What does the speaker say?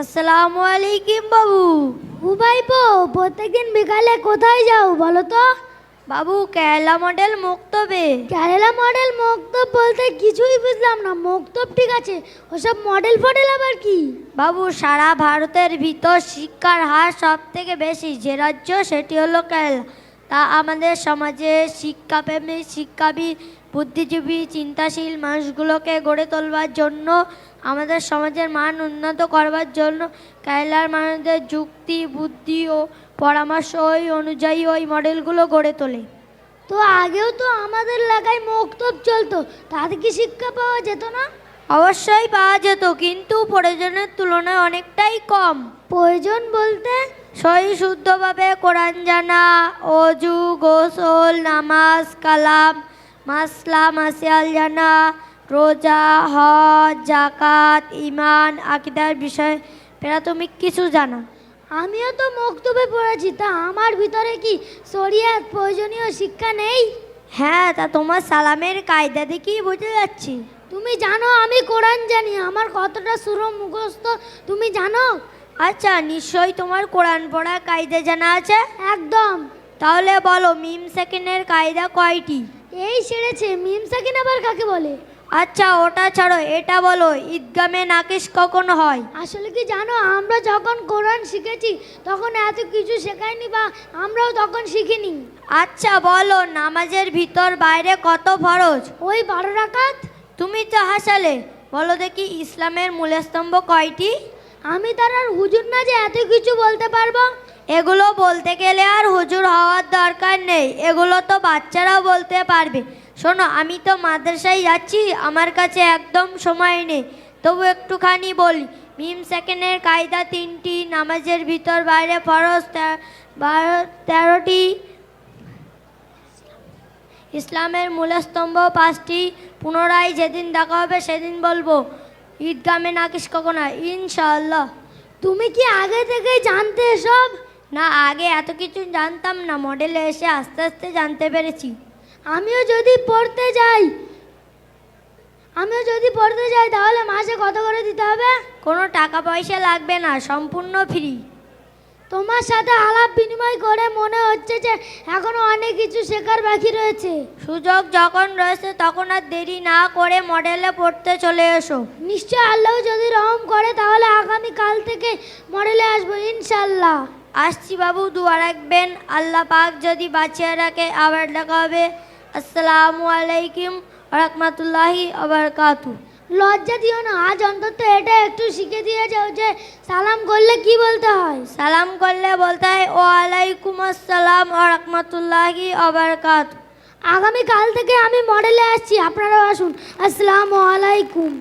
আসসালামু আলাইকুম বাবু। উবাইপো প্রত্যেকদিন বিকালে কোথায় যাও বলো তো? বাবু কেরালা মডেল মুক্তবে। কেরালা মডেল মক্তব বলতে কিছুই বুঝলাম না মক্তব ঠিক আছে ওসব মডেল ফডেল আবার কি? বাবু সারা ভারতের ভিতর শিক্ষার হার সব থেকে বেশি যে রাজ্য সেটি হলো কেরালা। তা আমাদের সমাজে শিক্ষাপ্রেমী শিক্ষাবিদ বুদ্ধিজীবী চিন্তাশীল মানুষগুলোকে গড়ে তোলবার জন্য আমাদের সমাজের মান উন্নত করবার জন্য কেরালার মানুষদের যুক্তি বুদ্ধি ও পরামর্শ ওই অনুযায়ী ওই মডেলগুলো গড়ে তোলে। তো আগেও তো আমাদের এলাকায় মক্তব চলতো তাতে কি শিক্ষা পাওয়া যেত না? অবশ্যই পাওয়া যেত কিন্তু প্রয়োজনের তুলনায় অনেকটাই কম। প্রয়োজন বলতে? সহি শুদ্ধভাবে কোরআন জানা অজু গোসল নামাজ কালাম মাসলা মাসিয়াল জানা রোজা হজ জাকাত ইমান আকিদার বিষয়ে প্রাথমিক কিছু জানা? আমিও তো মক্তবে পড়েছি তা আমার ভিতরে কি শরিয়াত প্রয়োজনীয় শিক্ষা নেই? হ্যাঁ তা তোমার সালামের কায়দা দেখেই বুঝে যাচ্ছি। তুমি জানো আমি কোরআন জানি আমার কতটা সুর মুখস্থ তুমি জানো? আচ্ছা নিশ্চয়ই তোমার কোরআন পড়া কায়দা জানা আছে? একদম। তাহলে বলো মিম সেকেন্ডের কায়দা কয়টি? এই সেরেছে মিম সাকিন আবার কাকে বলে? আচ্ছা ওটা ছাড়ো এটা বলো ঈদগামে নাকিশ কখন হয়? আসলে কি জানো আমরা যখন কোরআন শিখেছি তখন এত কিছু শেখায়নি বা আমরাও তখন শিখিনি। আচ্ছা বলো নামাজের ভিতর বাইরে কত ফরজ? ওই বারো রাকাত? তুমি তো হাসালে বলো দেখি ইসলামের মূলস্তম্ভ কয়টি? আমি তার আর হুজুর না যে এত কিছু বলতে পারব? এগুলো বলতে গেলে আর হুজুর হওয়ার দরকার নেই এগুলো তো বাচ্চারাও বলতে পারবে। শোনো, আমি তো মাদ্রাসায় যাচ্ছি, আমার কাছে একদম সময় নেই। তবু একটুখানি বলি, মিম সেকেন্ডের কায়দা তিনটি, নামাজের ভিতর বাইরে ফরজ বারো, তেরোটি, ইসলামের মূলস্তম্ভ পাঁচটি, পুনরায় যেদিন দেখা হবে সেদিন বলব, ঈদগামে নাকিস কখন ইনশাআল্লাহ। তুমি কি আগে থেকেই জানতে সব না, আগে এত কিছু জানতাম না মডেলে এসে আস্তে আস্তে জানতে পেরেছি। আমিও যদি পড়তে যাই আমিও যদি পড়তে যাই তাহলে মাসে কত করে দিতে হবে? কোনো টাকা পয়সা লাগবে না সম্পূর্ণ ফ্রি তোমার সাথে আলাপ বিনিময় করে মনে হচ্ছে যে এখনও অনেক কিছু শেখার বাকি রয়েছে। সুযোগ যখন রয়েছে তখন আর দেরি না করে মডেলে পড়তে চলে এসো। নিশ্চয় আল্লাহ যদি রহম করে তাহলে আগামী কাল থেকে মডেলে আসব ইনশাল্লাহ আসছি বাবু দোয়া রাখবেন। আল্লাহ পাক যদি বাঁচিয়ে রাখে আবার দেখা হবে। আসসালামু আলাইকুম রহমতুল্লাহি আবরকাতু লজ্জা দিও না আজ অন্তত এটা একটু শিখে দিয়ে যাও যে সালাম করলে কি বলতে হয়? সালাম করলে বলতে হয় ওয়ালাইকুম আসসালাম রহমতুল্লাহি আবরকাতু আগামী কাল থেকে আমি মডেলে আসছি আপনারাও আসুন। আসসালামু আলাইকুম।